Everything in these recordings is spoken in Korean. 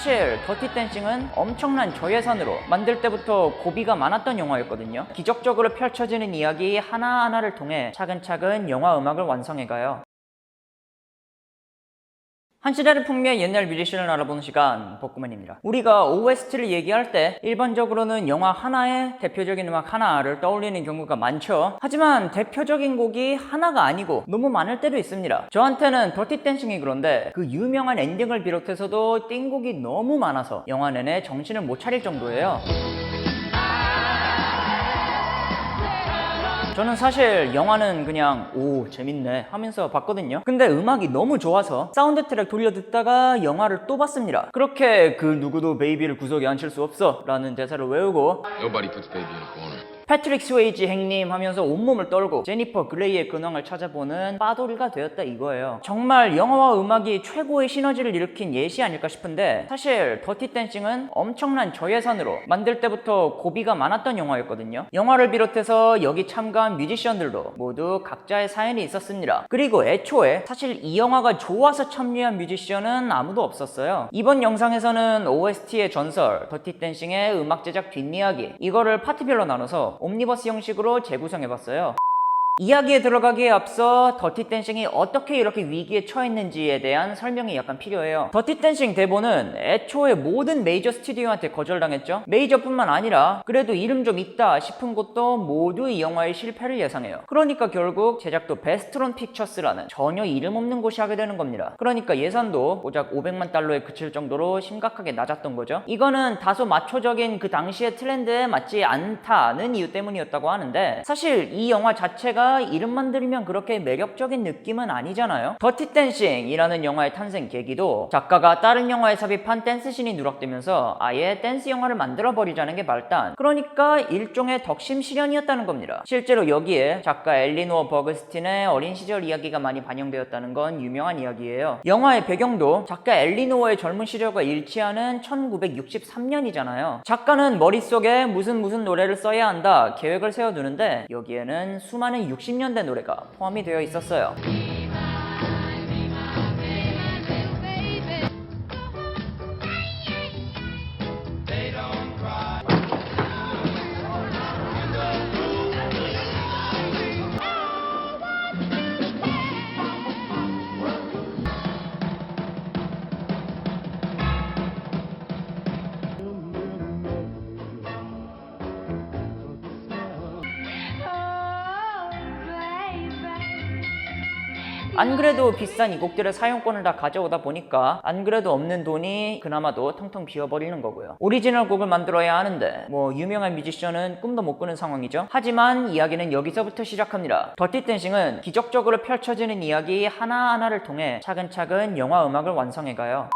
사실 더티 댄싱은 엄청난 저예산으로 만들 때부터 고비가 많았던 영화였거든요. 기적적으로 펼쳐지는 이야기 하나하나를 통해 차근차근 영화 음악을 완성해가요. 한 시대를 풍미한 옛날 뮤지션을 알아보는 시간 복구맨입니다. 우리가 OST를 얘기할 때 일반적으로는 영화 하나의 대표적인 음악 하나를 떠올리는 경우가 많죠. 하지만 대표적인 곡이 하나가 아니고 너무 많을 때도 있습니다. 저한테는 더티 댄싱이 그런데 그 유명한 엔딩을 비롯해서도 띵곡이 너무 많아서 영화 내내 정신을 못 차릴 정도예요. 저는 사실 영화는 그냥 오 재밌네. 하면서 봤거든요. 근데 음악이 너무 좋아서 사운드 트랙 돌려 듣다가 영화를 또 봤습니다. 그렇게 그 누구도 베이비를 구석에 앉힐 수 없어 라는 대사를 외우고 Nobody puts baby in a corner. 패트릭 스웨이지 행님 하면서 온몸을 떨고 제니퍼 그레이의 근황을 찾아보는 빠돌이가 되었다 이거예요. 정말 영화와 음악이 최고의 시너지를 일으킨 예시 아닐까 싶은데 사실 더티 댄싱은 엄청난 저예산으로 만들 때부터 고비가 많았던 영화였거든요. 영화를 비롯해서 여기 참가한 뮤지션들도 모두 각자의 사연이 있었습니다. 그리고 애초에 사실 이 영화가 좋아서 참여한 뮤지션은 아무도 없었어요. 이번 영상에서는 OST의 전설, 더티 댄싱의 음악 제작 뒷이야기 이거를 파트별로 나눠서 옴니버스 형식으로 재구성해봤어요. 이야기에 들어가기에 앞서 더티 댄싱이 어떻게 이렇게 위기에 처했는지에 대한 설명이 약간 필요해요. 더티 댄싱 대본은 애초에 모든 메이저 스튜디오한테 거절당했죠. 메이저뿐만 아니라 그래도 이름 좀 있다 싶은 곳도 모두 이 영화의 실패를 예상해요. 그러니까 결국 제작도 베스트론 픽처스라는 전혀 이름 없는 곳이 하게 되는 겁니다. 그러니까 예산도 고작 500만 달러에 그칠 정도로 심각하게 낮았던 거죠. 이거는 다소 마초적인 그 당시의 트렌드에 맞지 않다는 이유 때문이었다고 하는데 사실 이 영화 자체가 이름만 들으면 그렇게 매력적인 느낌은 아니잖아요. 더티 댄싱이라는 영화의 탄생 계기도 작가가 다른 영화에 삽입한 댄스신이 누락되면서 아예 댄스 영화를 만들어 버리자는 게 말단. 그러니까 일종의 덕심 실현이었다는 겁니다. 실제로 여기에 작가 엘리노어 버그스틴의 어린 시절 이야기가 많이 반영되었다는 건 유명한 이야기예요. 영화의 배경도 작가 엘리노어의 젊은 시절과 일치하는 1963년이잖아요. 작가는 머릿속에 무슨 무슨 노래를 써야 한다 계획을 세워두는데 여기에는 수많은 60년대 노래가 포함이 되어 있었어요. 안 그래도 비싼 이 곡들의 사용권을 다 가져오다 보니까 안 그래도 없는 돈이 그나마도 텅텅 비어버리는 거고요. 오리지널 곡을 만들어야 하는데 뭐 유명한 뮤지션은 꿈도 못 꾸는 상황이죠. 하지만 이야기는 여기서부터 시작합니다. 더티 댄싱은 기적적으로 펼쳐지는 이야기 하나하나를 통해 차근차근 영화 음악을 완성해가요.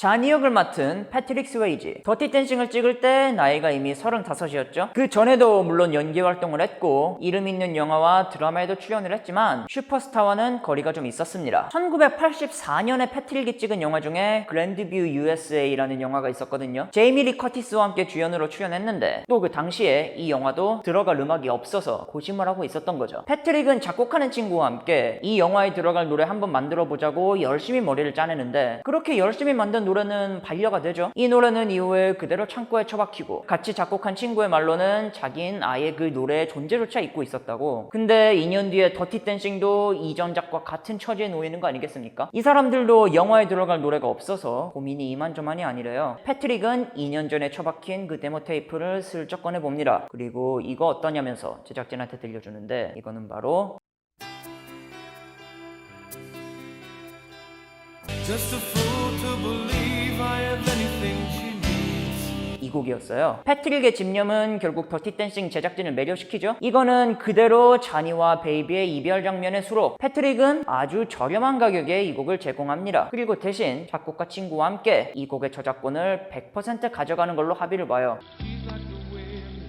자니 역을 맡은 패트릭 스웨이지. 더티 댄싱을 찍을 때 나이가 이미 35이었죠. 그 전에도 물론 연기 활동을 했고 이름 있는 영화와 드라마에도 출연을 했지만 슈퍼스타와는 거리가 좀 있었습니다. 1984년에 패트릭이 찍은 영화 중에 그랜드뷰 USA라는 영화가 있었거든요. 제이미 리 커티스와 함께 주연으로 출연했는데 또 그 당시에 이 영화도 들어갈 음악이 없어서 고심을 하고 있었던 거죠. 패트릭은 작곡하는 친구와 함께 이 영화에 들어갈 노래 한번 만들어 보자고 열심히 머리를 짜내는데 그렇게 열심히 만든 노래는 반려가 되죠. 이 노래는 이후에 그대로 창고에 처박히고 같이 작곡한 친구의 말로는 자기는 아예 그 노래의 존재조차 잊고 있었다고. 근데 2년 뒤에 더티 댄싱도 이전작과 같은 처지에 놓이는 거 아니겠습니까? 이 사람들도 영화에 들어갈 노래가 없어서 고민이 이만저만이 아니래요. 패트릭은 2년 전에 처박힌 그 데모 테이프를 슬쩍 꺼내 봅니다. 그리고 이거 어떠냐면서 제작진한테 들려주는데 이거는 바로 Just a fool to believe I have anything she needs. 이 곡이었어요. 패트릭의 집념은 결국 더티 댄싱 제작진을 매료시키죠. 이거는 그대로 자니와 베이비의 이별 장면의 수록 패트릭은 아주 저렴한 가격에 이 곡을 제공합니다. 그리고 대신 작곡가 친구와 함께 이 곡의 저작권을 100% 가져가는 걸로 합의를 봐요.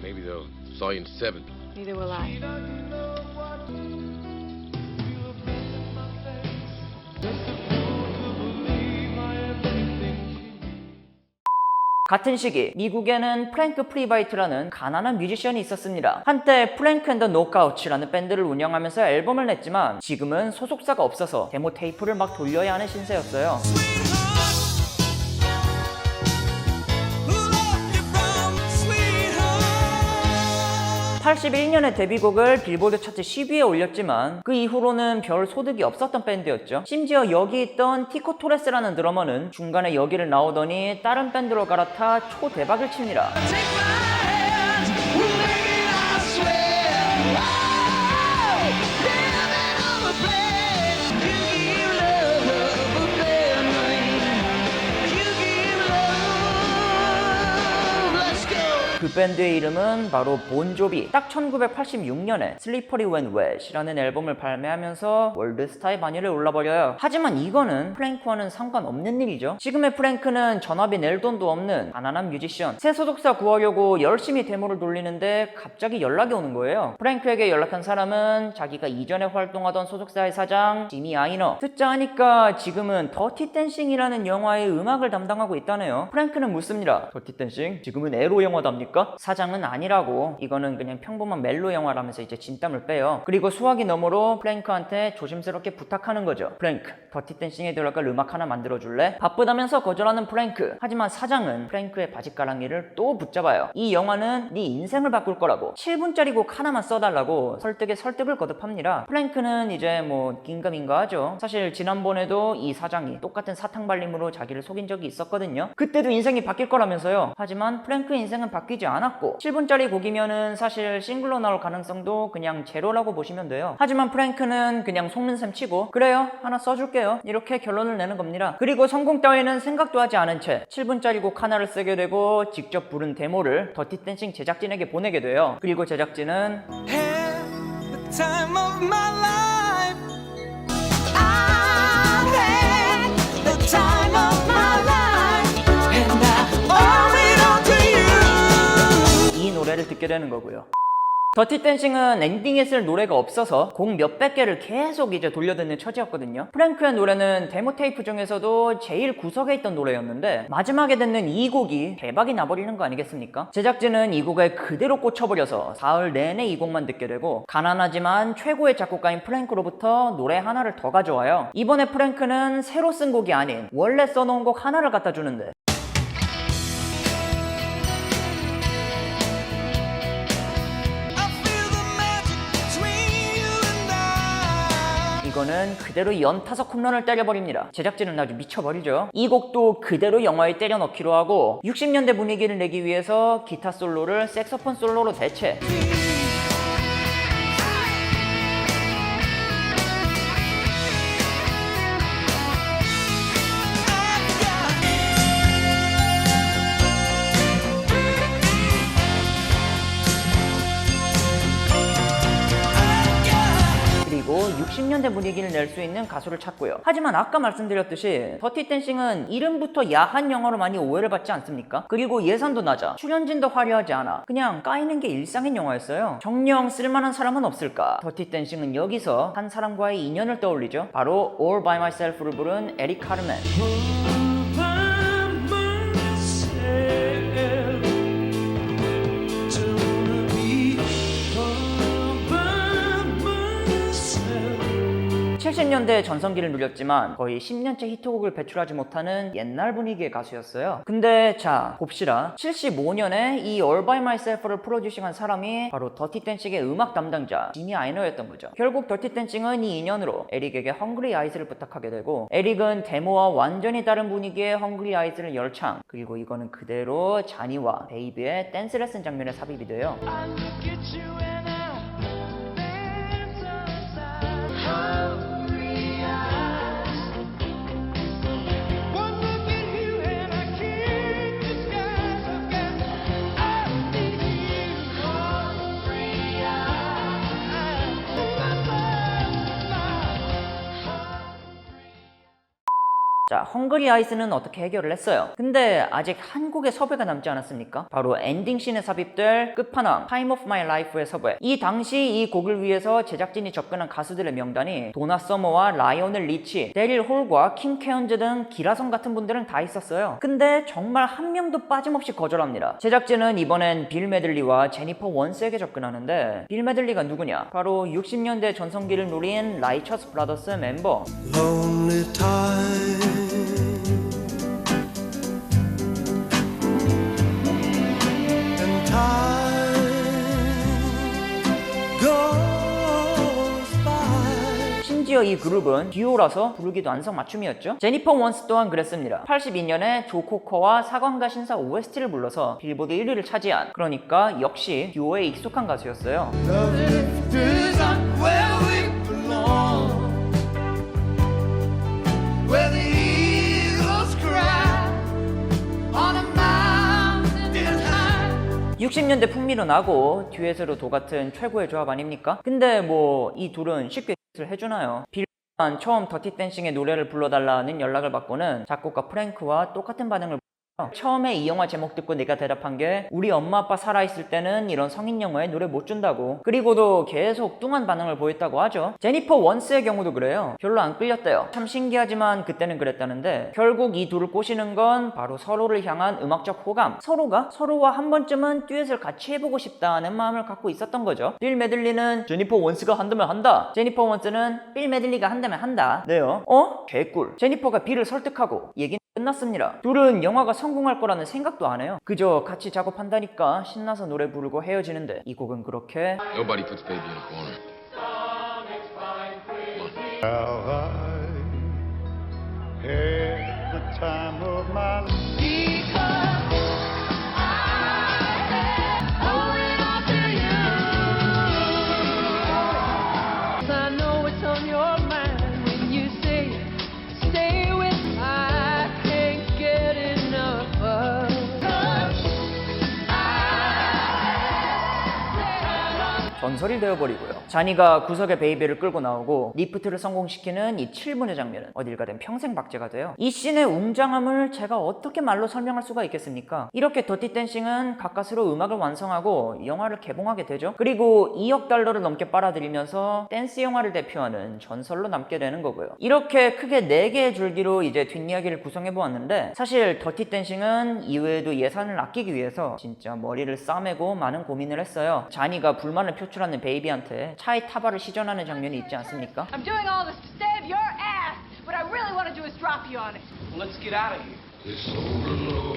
Maybe they'll saw you in seven. Neither will I. 같은 시기 미국에는 프랭크 프리바이트라는 가난한 뮤지션이 있었습니다. 한때 프랭크 앤더 노카우츠라는 밴드를 운영하면서 앨범을 냈지만 지금은 소속사가 없어서 데모 테이프를 막 돌려야 하는 신세였어요. 81년에 데뷔곡을 빌보드 차트 10위에 올렸지만 그 이후로는 별 소득이 없었던 밴드였죠. 심지어 여기 있던 티코 토레스라는 드러머는 중간에 여기를 나오더니 다른 밴드로 갈아타 초대박을 칩니다. 밴드의 이름은 바로 본조비. 딱 1986년에 Slippery When Wet이라는 앨범을 발매하면서 월드스타의 반열에 올라버려요. 하지만 이거는 프랭크와는 상관없는 일이죠. 지금의 프랭크는 전업이 낼 돈도 없는 가난한 뮤지션. 새 소속사 구하려고 열심히 데모를 돌리는데 갑자기 연락이 오는 거예요. 프랭크에게 연락한 사람은 자기가 이전에 활동하던 소속사의 사장 지미 아이너. 듣자 하니까 지금은 더티 댄싱이라는 영화의 음악을 담당하고 있다네요. 프랭크는 묻습니다. 더티 댄싱? 지금은 에로 영화답니까? 사장은 아니라고. 이거는 그냥 평범한 멜로 영화라면서 이제 진땀을 빼요. 그리고 수화기 너머로 프랭크한테 조심스럽게 부탁하는 거죠. 프랭크, 더티 댄싱에 들어갈 음악 하나 만들어줄래? 바쁘다면서 거절하는 프랭크. 하지만 사장은 프랭크의 바지가랑이를 또 붙잡아요. 이 영화는 네 인생을 바꿀 거라고. 7분짜리 곡 하나만 써달라고 설득에 설득을 거듭합니다. 프랭크는 이제 뭐 긴가민가 하죠. 사실 지난번에도 이 사장이 똑같은 사탕 발림으로 자기를 속인 적이 있었거든요. 그때도 인생이 바뀔 거라면서요. 하지만 프랭크의 인생은 바뀌지 않 았고 7분짜리 곡이면은 사실 싱글로 나올 가능성도 그냥 제로라고 보시면 돼요. 하지만 프랭크는 그냥 속는 셈 치고 그래요 하나 써줄게요 이렇게 결론을 내는 겁니다. 그리고 성공 따위는 생각도 하지 않은 채 7분짜리 곡 하나를 쓰게 되고 직접 부른 데모를 더티 댄싱 제작진에게 보내게 돼요. 그리고 제작진은 time of my life. I 노래를 듣게 되는 거고요. 더티 댄싱은 엔딩에 쓸 노래가 없어서 곡 몇백 개를 계속 이제 돌려듣는 처지였거든요. 프랭크의 노래는 데모 테이프 중에서도 제일 구석에 있던 노래였는데 마지막에 듣는 이 곡이 대박이 나버리는 거 아니겠습니까? 제작진은 이 곡에 그대로 꽂혀버려서 사흘 내내 이 곡만 듣게 되고 가난하지만 최고의 작곡가인 프랭크로부터 노래 하나를 더 가져와요. 이번에 프랭크는 새로 쓴 곡이 아닌 원래 써놓은 곡 하나를 갖다 주는데 이거는 그대로 연타석 홈런을 때려버립니다. 제작진은 아주 미쳐버리죠. 이 곡도 그대로 영화에 때려 넣기로 하고 60년대 분위기를 내기 위해서 기타 솔로를 색소폰 솔로로 대체. 60년대 분위기를 낼 수 있는 가수를 찾고요. 하지만 아까 말씀드렸듯이 더티 댄싱은 이름부터 야한 영화로 많이 오해를 받지 않습니까? 그리고 예산도 낮아. 출연진도 화려하지 않아. 그냥 까이는 게 일상인 영화였어요. 정령 쓸만한 사람은 없을까? 더티 댄싱은 여기서 한 사람과의 인연을 떠올리죠. 바로 All By Myself를 부른 에릭 카르멘. 70년대 전성기를 누렸지만 거의 10년째 히트곡을 배출하지 못하는 옛날 분위기의 가수였어요. 근데 자 봅시다. 75년에 이 All By Myself를 프로듀싱한 사람이 바로 더티 댄싱의 음악 담당자 지미 아이너였던 거죠. 결국 더티 댄싱은 이 인연으로 에릭에게 헝그리 아이스를 부탁하게 되고 에릭은 데모와 완전히 다른 분위기의 헝그리 아이스를 열창 그리고 이거는 그대로 자니와 베이비의 댄스 레슨 장면에 삽입이 돼요. I. 자, 헝그리 아이스는 어떻게 해결을 했어요? 근데 아직 한국의 섭외가 남지 않았습니까? 바로 엔딩씬에 삽입될 끝판왕 Time of My Life의 섭외. 이 당시 이 곡을 위해서 제작진이 접근한 가수들의 명단이 도나 서머와 라이오넬 리치, 데릴 홀과 킹 케언즈 등 기라성 같은 분들은 다 있었어요. 근데 정말 한 명도 빠짐없이 거절합니다. 제작진은 이번엔 빌 메들리와 제니퍼 원스에게 접근하는데 빌 메들리가 누구냐? 바로 60년대 전성기를 누린 라이처스 브라더스 멤버 이 그룹은 듀오라서 부르기도 안성맞춤이었죠. 제니퍼 원스 또한 그랬습니다. 82년에 조 코커와 사관가 신사 OST를 불러서 빌보드 1위를 차지한 그러니까 역시 듀오에 익숙한 가수였어요. High. 60년대 풍미로 나고 듀엣으로 도 같은 최고의 조합 아닙니까? 근데 뭐 이 둘은 쉽게 을 해주나요? 빌만 처음 더티 댄싱의 노래를 불러달라는 연락을 받고는 작곡가 프랭크와 똑같은 반응을. 처음에 이 영화 제목 듣고 내가 대답한 게 우리 엄마 아빠 살아있을 때는 이런 성인 영화에 노래 못 준다고. 그리고도 계속 뚱한 반응을 보였다고 하죠. 제니퍼 원스의 경우도 그래요. 별로 안 끌렸대요. 참 신기하지만 그때는 그랬다는데 결국 이 둘을 꼬시는 건 바로 서로를 향한 음악적 호감. 서로가 서로와 한 번쯤은 듀엣을 같이 해보고 싶다는 마음을 갖고 있었던 거죠. 빌 메들리는 제니퍼 원스가 한다면 한다. 제니퍼 원스는 빌 메들리가 한다면 한다. 네요. 어? 개꿀. 제니퍼가 빌을 설득하고 얘기는 끝났습니다. 둘은 영화가 성공할 거라는 생각도 안 해요. 그저 같이 작업한다니까 신나서 노래 부르고 헤어지는데 이 곡은 그렇게 Nobody puts baby in a corner. Have I had the time of I 전설이 되어버리고요. 자니가 구석에 베이비를 끌고 나오고 리프트를 성공시키는 이 7분의 장면은 어딜 가든 평생 박제가 돼요. 이 씬의 웅장함을 제가 어떻게 말로 설명할 수가 있겠습니까? 이렇게 더티 댄싱은 가까스로 음악을 완성하고 영화를 개봉하게 되죠. 그리고 2억 달러를 넘게 빨아들이면서 댄스 영화를 대표하는 전설로 남게 되는 거고요. 이렇게 크게 4개의 줄기로 이제 뒷이야기를 구성해 보았는데 사실 더티 댄싱은 이외에도 예산을 아끼기 위해서 진짜 머리를 싸매고 많은 고민을 했어요. 자니가 불만을 표출하는 베이비한테 차에 타바를 시전하는 장면이 있지 않습니까? I'm doing all this to save your ass. What I really want to do is drop you on it. Let's get out of here. Hold the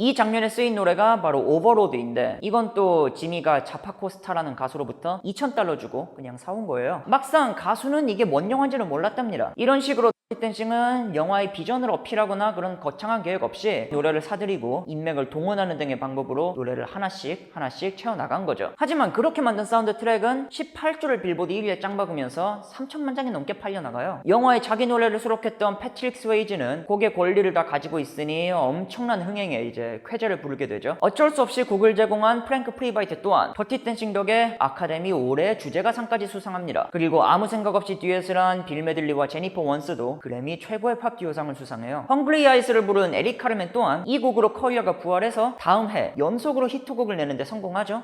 이 장면에 쓰인 노래가 바로 오버로드인데 이건 또 지미가 자파코스타라는 가수로부터 2,000달러 주고 그냥 사온 거예요. 막상 가수는 이게 뭔 영화인지는 몰랐답니다. 이런 식으로 댄싱은 영화의 비전을 어필하거나 그런 거창한 계획 없이 노래를 사들이고 인맥을 동원하는 등의 방법으로 노래를 하나씩 하나씩 채워나간 거죠. 하지만 그렇게 만든 사운드 트랙은 18주를 빌보드 1위에 짱박으면서 3천만 장이 넘게 팔려나가요. 영화에 자기 노래를 수록했던 패트릭 스웨이즈는 곡의 권리를 다 가지고 있으니 엄청난 흥행에 이제 쾌재를 부르게 되죠. 어쩔 수 없이 곡을 제공한 프랭크 프리바이트 또한 더티 댄싱 덕에 아카데미 올해 주제가 상까지 수상합니다. 그리고 아무 생각 없이 듀엣을 한 빌 메들리와 제니퍼 원스도 그래미 최고의 팝 듀오상을 수상해요. 헝그리 아이스를 부른 에릭 카르멘 또한 이 곡으로 커리어가 부활해서 다음 해 연속으로 히트곡을 내는데 성공하죠.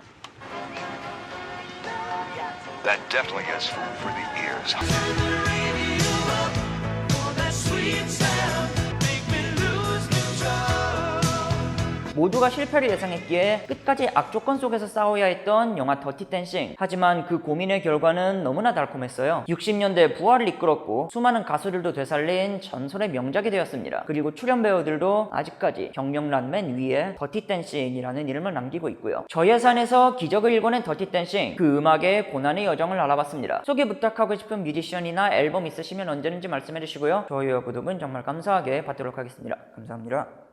That definitely is food for the ears. 모두가 실패를 예상했기에 끝까지 악조건 속에서 싸워야 했던 영화 더티 댄싱. 하지만 그 고민의 결과는 너무나 달콤했어요. 60년대 부활을 이끌었고 수많은 가수들도 되살린 전설의 명작이 되었습니다. 그리고 출연 배우들도 아직까지 경력란맨 위에 더티 댄싱이라는 이름을 남기고 있고요. 저예산에서 기적을 일궈낸 더티 댄싱 그 음악의 고난의 여정을 알아봤습니다. 소개 부탁하고 싶은 뮤지션이나 앨범 있으시면 언제든지 말씀해 주시고요. 저희와 구독은 정말 감사하게 받도록 하겠습니다. 감사합니다.